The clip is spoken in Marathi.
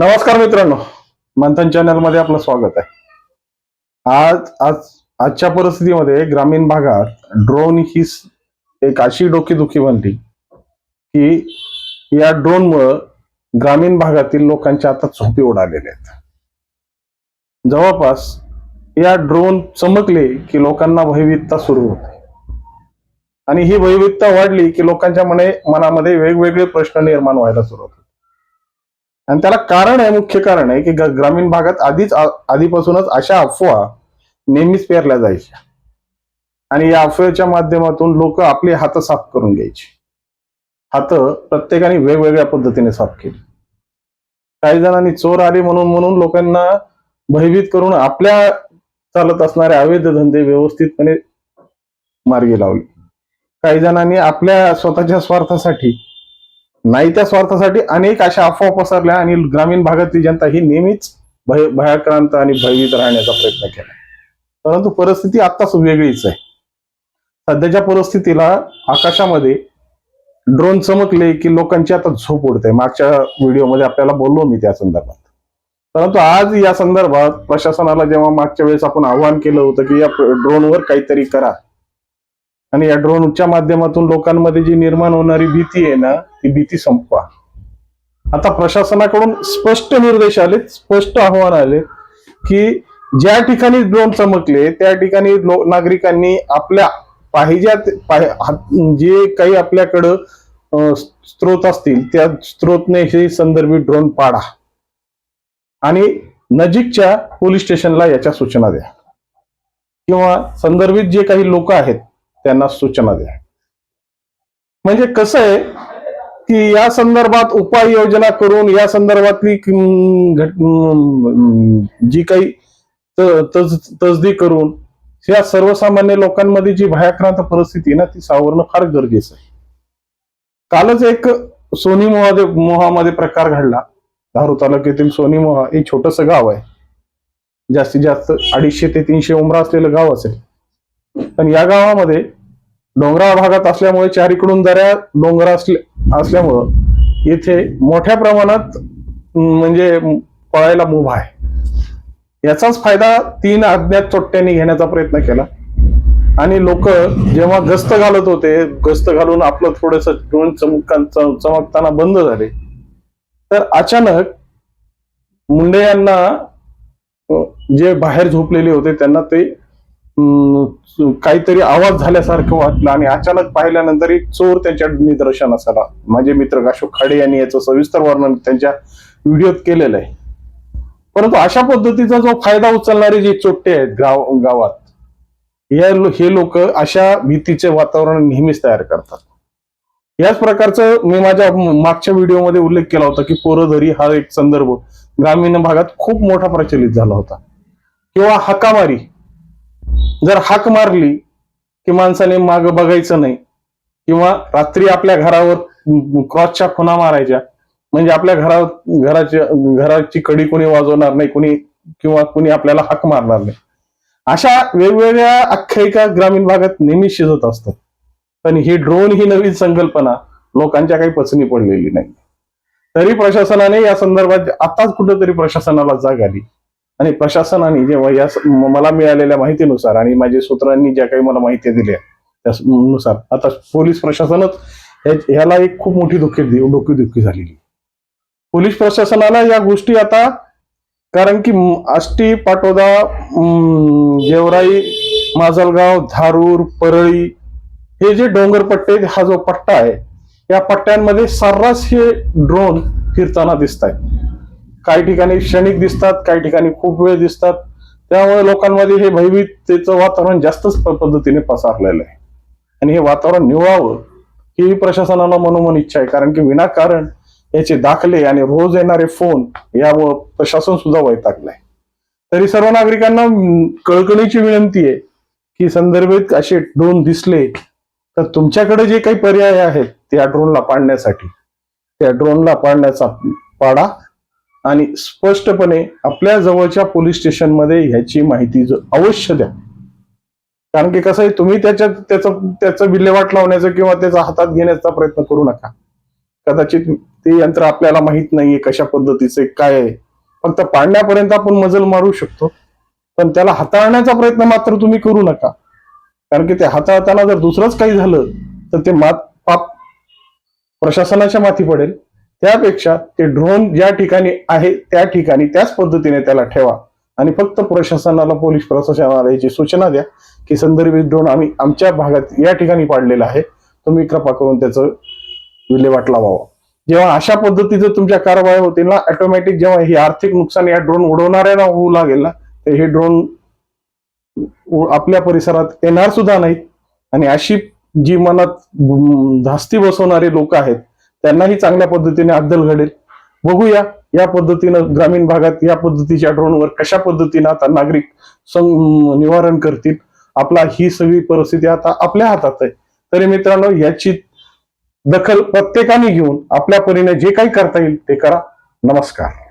नमस्कार मित्रांनो मंथन चॅनलमध्ये आपलं स्वागत आहे. आज आज आजच्या परिस्थितीमध्ये ग्रामीण भागात ड्रोन ही एक अशी डोकेदुखी बनली की या ड्रोनमुळं ग्रामीण भागातील लोकांच्या आता झोपे उडालेले आहेत. जवळपास या ड्रोन चमकले की लोकांना भयभीतता सुरू होते. आणि ही भयभीतता वाढली की लोकांच्या मने मनामध्ये वेगवेगळे प्रश्न निर्माण व्हायला सुरू होतात आणि त्याला कारण आहे मुख्य कारण आहे की ग्रामीण भागात आधीच आधीपासूनच अशा अफवा नेहमीच पेरल्या जायच्या. आणि या अफवेच्या माध्यमातून लोक आपले हात साफ करून घ्यायचे. हात प्रत्येकाने वेगवेगळ्या पद्धतीने साफ केली. काही जणांनी चोर आले म्हणून म्हणून लोकांना भयभीत करून आपल्या चालत असणारे अवैध धंदे व्यवस्थितपणे मार्गी लावले. काही जणांनी आपल्या स्वतःच्या स्वार्थासाठी नाही त्या स्वार्थासाठी अनेक अशा अफवा पसरल्या आणि ग्रामीण भागातली जनता ही नेहमीच भय भयाक्रांत आणि भयभीत राहण्याचा प्रयत्न केला. परंतु परिस्थिती आत्ताच वेगळीच आहे. सध्याच्या परिस्थितीला आकाशामध्ये ड्रोन चमकले की लोकांची आता झोप उडते. मागच्या व्हिडिओमध्ये आपल्याला बोललो मी त्या संदर्भात. परंतु आज या संदर्भात प्रशासनाला जेव्हा मागच्या वेळेस आपण आवाहन केलं होतं की या ड्रोनवर काहीतरी करा आणि या ड्रोनच्या माध्यमातून लोकांमध्ये जी निर्माण होणारी भीती आहे ना ती भीती संपवा. आता प्रशासनाकडून स्पष्ट निर्देश आले स्पष्ट आव्हान आले की ज्या ठिकाणी ड्रोन चमकले त्या ठिकाणी नागरिकांनी आपल्या पाहिजे जे काही आपल्याकडं अं, स्त्रोत असतील त्या स्त्रोतने हे संदर्भित ड्रोन पाडा. आणि नजीकच्या पोलीस स्टेशनला याच्या सूचना द्या. किंवा संदर्भित जे काही लोक आहेत त्यांना सूचना द्या. म्हणजे कसं आहे की या संदर्भात उपाययोजना करून या संदर्भातली जी काही तजदी तसदी करून या सर्वसामान्य लोकांमध्ये जी भयाक्रांत परिस्थिती ना ती सावरणं फार गरजेचं आहे. कालच एक सोनी मोहामध्ये मोहामध्ये प्रकार घडला. धारू तालुक्यातील सोनी मोहा हे छोटस गाव आहे. जास्तीत जास्त अडीचशे ते तीनशे उमरा असलेलं गाव असेल. पण या गावामध्ये डोंगराळ भागात असल्यामुळे चारीकडून दऱ्या डोंगर असले असल्यामुळं इथे मोठ्या प्रमाणात म्हणजे पळायला मुभा आहे. याचाच फायदा तीन अज्ञात चोट्ट्यांनी घेण्याचा प्रयत्न केला. आणि लोक जेव्हा गस्त घालत होते गस्त घालून आपलं थोडस डोळ चमकां चमकताना बंद झाले. तर अचानक मुंडे यांना जे बाहेर झोपलेले होते त्यांना ते काहीतरी आवाज झाल्यासारखं वाटलं आणि अचानक पाहिल्यानंतर एक चोर त्यांच्या निदर्शनास आला. माझे मित्र अशोक खाडे यांनी याचं सविस्तर वर्णन त्यांच्या व्हिडिओत केलेलं आहे. परंतु अशा पद्धतीचा जो फायदा उचलणारे जे चोट्टे आहेत गाव गावात या हे लोक अशा भीतीचे वातावरण नेहमीच तयार करतात. याच प्रकारचं मी माझ्या मागच्या व्हिडिओमध्ये उल्लेख केला होता की पोरधरी हा एक संदर्भ ग्रामीण भागात खूप मोठा प्रचलित झाला होता. किंवा हाकामारी जर हाक मारली की माणसाने माग बघायचं नाही किंवा रात्री आपल्या घरावर क्रॉसच्या खुना मारायच्या म्हणजे आपल्या घरा घराच्या घराची कडी कोणी वाजवणार नाही कोणी किंवा कोणी आपल्याला हाक मारणार नाही. अशा वेगवेगळ्या आख्यायिका ग्रामीण भागात नेहमी शिजत असतात. पण ही ड्रोन ही नवीन संकल्पना लोकांच्या काही पचनी पडलेली नाही. तरी प्रशासनाने या संदर्भात आताच कुठंतरी प्रशासनाला जाग आली. आणि प्रशासनाने जेव्हा या मला मिळालेल्या माहितीनुसार आणि माझ्या सूत्रांनी ज्या काही मला माहिती दिल्या त्यानुसार आता पोलीस प्रशासनच ह्याला एक खूप मोठी धोके दुःखी झालेली. पोलीस प्रशासनाला या गोष्टी आता कारण की आष्टी पाटोदा गेवराई माजलगाव धारूर परळी हे जे डोंगरपट्टे हा जो पट्टा आहे या पट्ट्यांमध्ये सर्रास हे ड्रोन फिरताना दिसत आहेत काही ठिकाणी क्षणिक दिसतात काही ठिकाणी खूप वेळ दिसतात. त्यामुळे लोकांमध्ये हे भयभीततेचं वातावरण जास्तच पद्धतीने पसरलेलं आहे. आणि हे वातावरण निवळावं ही प्रशासनाला मनोमन इच्छा आहे. कारण की विनाकारण याचे दाखले आणि रोज येणारे फोन यामुळं प्रशासन सुद्धा वैतागलंय. तरी सर्व नागरिकांना कळकणीची कळकळीची विनंती आहे की संदर्भित असे ड्रोन दिसले तर तुमच्याकडे जे काही पर्याय आहेत त्या ड्रोनला पाडण्यासाठी. त्या ड्रोनला पाडण्याचा पाडा आणि स्पष्टपणे आपल्या जवळच्या पोलीस स्टेशनमध्ये ह्याची माहिती अवश्य द्या. कारण की कसं आहे तुम्ही त्याच्यात त्याचं त्याचं विल्हेवाट लावण्याचा किंवा त्याचा हातात घेण्याचा प्रयत्न करू नका. कदाचित ते यंत्र आपल्याला माहीत नाहीये कशा पद्धतीचे काय आहे. फक्त पाडण्यापर्यंत आपण मजल मारू शकतो. पण त्याला हाताळण्याचा प्रयत्न मात्र तुम्ही करू नका. कारण की ते हाताळताना जर दुसरंच काही झालं तर ते मात पाप प्रशासनाच्या माथी पडेल. त्यापेक्षा ते ड्रोन ज्या ठिकाणी आहे त्या ठिकाणी त्याच पद्धतीने त्याला ठेवा. आणि फक्त प्रशासनाला पोलीस प्रशासनाला याची सूचना द्या की संदर्भित ड्रोन आम्ही आमच्या भागात या ठिकाणी पाडलेला आहे तुम्ही कृपा करून त्याचं विल्हेवाट लावावा. जेव्हा अशा पद्धतीचं तुमच्या कारवाई होतील ना ऑटोमॅटिक जेव्हा ही आर्थिक नुकसान या ड्रोन उडवणाऱ्यांना होऊ लागेल ना तर हे ड्रोन आपल्या परिसरात येणार सुद्धा नाहीत. आणि अशी जी मनात धास्ती बसवणारे लोक आहेत त्यांनाही चांगल्या पद्धतीने अद्दल घडेल. बघूया या पद्धतीनं ग्रामीण भागात या पद्धतीच्या ड्रोनवर कशा पद्धतीनं आता नागरिक सं- निवारण करतील. आपला ही सगळी परिस्थिती आता आपल्या हातात आहे. तरी मित्रांनो याची दखल प्रत्येकाने घेऊन आपल्या परीने जे काही करता येईल ते करा. नमस्कार.